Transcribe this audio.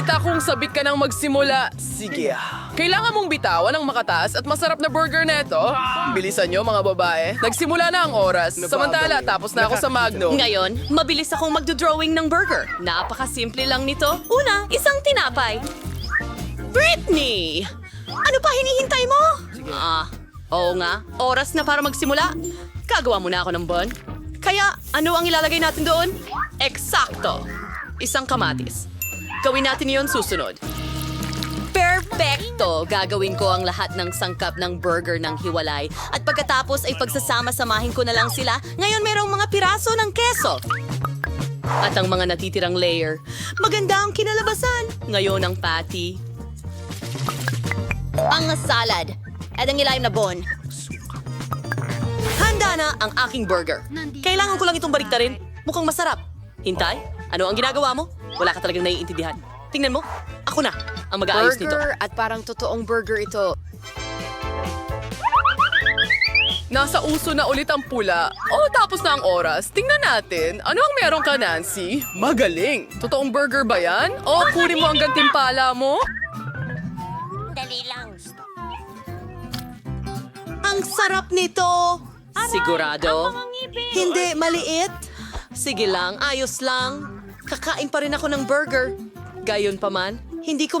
Kita kung sabik ka nang magsimula. Sige. Kailangan mong bitawan ang makataas at masarap na burger neto. Bilisan nyo mga babae. Nagsimula na ang oras. Samantala, tapos na ako sa Magno. Ngayon, mabilis akong magdodrawing ng burger. Napakasimple lang nito. Una, isang tinapay. Britney! Ano pa hinihintay mo? Ah, oo nga. Oras na para magsimula. Gagawa muna ako ng bun. Kaya, ano ang ilalagay natin doon? Eksakto! Isang kamatis. Gawin natin iyon susunod. Perfecto! Gagawin ko ang lahat ng sangkap ng burger ng hiwalay. At pagkatapos ay pagsasama-samahin ko na lang sila. Ngayon merong mga piraso ng keso. At ang mga natitirang layer. Maganda ang kinalabasan. Ngayon ang patty. Ang salad. At ang ilalim na bon. Handa na ang aking burger. Kailangan ko lang itong baliktarin. Mukhang masarap. Hintay, ano ang ginagawa mo? Wala ka talagang naiintindihan. Tingnan mo, ako na ang mag-aayos nito. Burger at parang totoong burger ito. Nasa uso na ulit ang pula. Oh, tapos na ang oras. Tingnan natin. Ano ang meron ka, Nancy? Magaling. Totoong burger ba yan? O, kunin mo ang gantimpala mo? Ang sarap nito! Sigurado? Hindi, maliit. Sige lang, ayos lang. Kakain pa rin ako ng burger. Gayon pa man, hindi ko